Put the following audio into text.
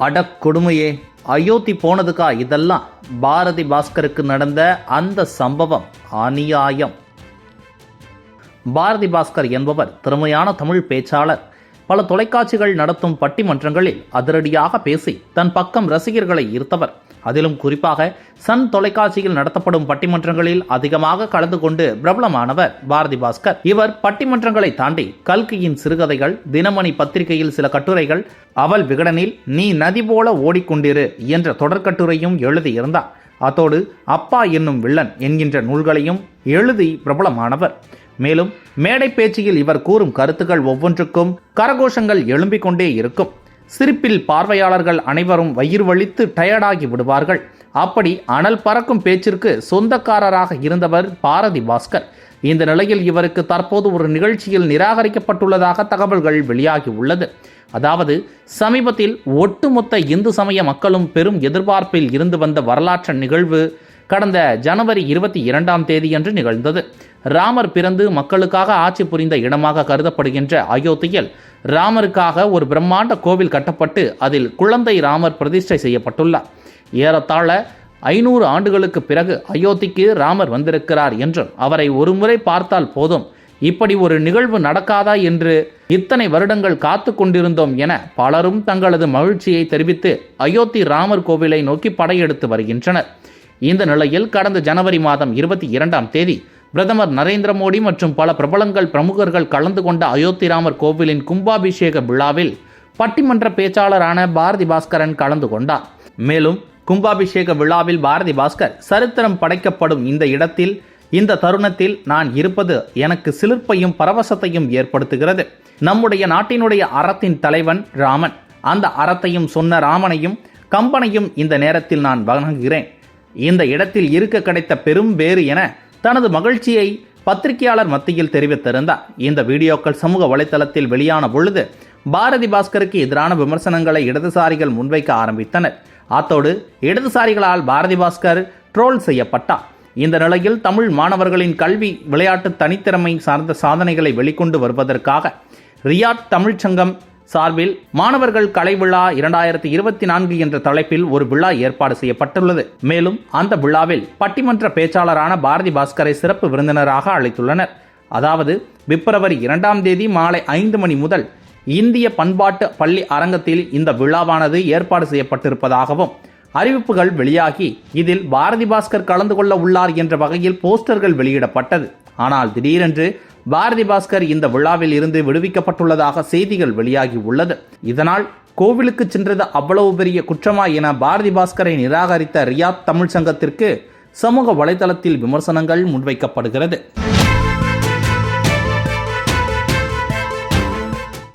அடக் கொடுமையே. அயோத்தி போனதுக்கா இதெல்லாம்? பாரதி பாஸ்கருக்கு நடந்த அந்த சம்பவம் அநியாயம். பாரதி பாஸ்கர் என்பவர் திறமையான தமிழ் பேச்சாளர். பல தொலைக்காட்சிகள் நடத்தும் பட்டிமன்றங்களில் அதிரடியாக பேசி தன் பக்கம் ரசிகர்களை ஈர்த்தவர். அதிலும் குறிப்பாக சன் தொலைக்காட்சியில் நடத்தப்படும் பட்டிமன்றங்களில் அதிகமாக கலந்து கொண்டு பிரபலமானவர் பாரதி பாஸ்கர். இவர் பட்டிமன்றங்களை தாண்டி கல்கியின் சிறுகதைகள் தினமணி பத்திரிகையில் சில கட்டுரைகள் அவள் விகடனில் நீ நதி போல ஓடிக்கொண்டிரு என்ற தொடர்கட்டுரையும் எழுதியிருந்தார். அத்தோடு அப்பா என்னும் வில்லன் என்கின்ற நூல்களையும் எழுதி பிரபலமானவர். மேலும் மேடை பேச்சில் இவர் கூறும் கருத்துக்கள் ஒவ்வொன்றுக்கும் கரகோஷங்கள் எழும்பிக் கொண்டே இருக்கும். சிரிப்பில் பார்வையாளர்கள் அனைவரும் வயிறு வலித்து டயர்டாகி விடுவார்கள். அப்படி அனல் பறக்கும் பேச்சிற்கு சொந்தக்காரராக இருந்தவர் பாரதி பாஸ்கர். இந்த நிலையில் இவருக்கு தற்போது ஒரு நிகழ்ச்சியில் நிராகரிக்கப்பட்டுள்ளதாக தகவல்கள் வெளியாகி உள்ளது. அதாவது சமீபத்தில் ஒட்டுமொத்த இந்து சமய மக்களும் பெரும் எதிர்பார்ப்பில் இருந்து வந்த வரலாற்று நிகழ்வு கடந்த ஜனவரி இருபத்தி இரண்டாம் தேதியன்று நிகழ்ந்தது. ராமர் பிறந்து மக்களுக்காக ஆட்சி புரிந்த இடமாக கருதப்படுகின்ற அயோத்தியில் ராமருக்காக ஒரு பிரம்மாண்ட கோவில் கட்டப்பட்டு அதில் குழந்தை ராமர் பிரதிஷ்டை செய்யப்பட்டுள்ளார். ஏறத்தாழ ஐநூறு ஆண்டுகளுக்கு பிறகு அயோத்திக்கு ராமர் வந்திருக்கிறார் என்றும் அவரை ஒருமுறை பார்த்தால் போதும். இப்படி ஒரு நிகழ்வு நடக்காதா என்று இத்தனை வருடங்கள் காத்து கொண்டிருந்தோம் என பலரும் தங்களது மகிழ்ச்சியை தெரிவித்து அயோத்தி ராமர் கோவிலை நோக்கி படையெடுத்து வருகின்றனர். இந்த நிலையில் கடந்த ஜனவரி மாதம் இருபத்தி இரண்டாம் தேதி பிரதமர் நரேந்திர மோடி மற்றும் பல பிரபலங்கள் பிரமுகர்கள் கலந்து கொண்ட அயோத்தி ராமர் கோவிலின் கும்பாபிஷேக விழாவில் பட்டிமன்ற பேச்சாளரான பாரதி பாஸ்கரன் கலந்து கொண்டார். மேலும் கும்பாபிஷேக விழாவில் பாரதி பாஸ்கர் சரித்திரம் படைக்கப்படும் இந்த இடத்தில் இந்த தருணத்தில் நான் இருப்பது எனக்கு சிலிர்ப்பையும் பரவசத்தையும் ஏற்படுத்துகிறது. நம்முடைய நாட்டினுடைய அறத்தின் தலைவன் ராமன். அந்த அறத்தையும் சொன்ன ராமனையும் கம்பனையும் இந்த நேரத்தில் நான் வணங்குகிறேன். இந்த இடத்தில் இருக்க கிடைத்த பெரும் வேறு என தனது மகிழ்ச்சியை பத்திரிகையாளர் மத்தியில் தெரிவித்திருந்தார். இந்த வீடியோக்கள் சமூக வலைதளத்தில் வெளியான பொழுது பாரதி பாஸ்கருக்கு எதிரான விமர்சனங்களை இடதுசாரிகள் முன்வைக்க ஆரம்பித்தனர். அத்தோடு இடதுசாரிகளால் பாரதி பாஸ்கர் ட்ரோல் செய்யப்பட்டார். இந்த நிலையில் தமிழ் மாணவர்களின் கல்வி விளையாட்டு தனித்திறமை சார்ந்த சாதனைகளை வெளிக்கொண்டு வருவதற்காக ரியாட் தமிழ்ச்சங்கம் சார்பில் மாணவர்கள் கலை விழா இரண்டாயிரத்தி இருபத்தி நான்கு என்ற தலைப்பில் ஒரு விழா ஏற்பாடு செய்யப்பட்டுள்ளது. மேலும் அந்த விழாவில் பட்டிமன்ற பேச்சாளரான பாரதி பாஸ்கரை சிறப்பு விருந்தினராக அழைத்துள்ளனர். அதாவது பிப்ரவரி இரண்டாம் தேதி மாலை ஐந்து மணி முதல் இந்திய பண்பாட்டு பள்ளி அரங்கத்தில் இந்த விழாவானது ஏற்பாடு செய்யப்பட்டிருப்பதாகவும் அறிவிப்புகள் வெளியாகி இதில் பாரதி பாஸ்கர் கலந்து கொள்ள உள்ளார் என்ற வகையில் போஸ்டர்கள் வெளியிடப்பட்டது. ஆனால் திடீரென்று பாரதி பாஸ்கர் இந்த விழாவில் இருந்து விடுவிக்கப்பட்டுள்ளதாக செய்திகள் வெளியாகி உள்ளது. இதனால் கோவிலுக்கு சென்றது அவ்வளவு பெரிய குற்றமா என பாரதி பாஸ்கரை நிராகரித்த ரியாத் தமிழ் சங்கத்திற்கு சமூக வலைதளத்தில் விமர்சனங்கள் முன்வைக்கப்படுகிறது.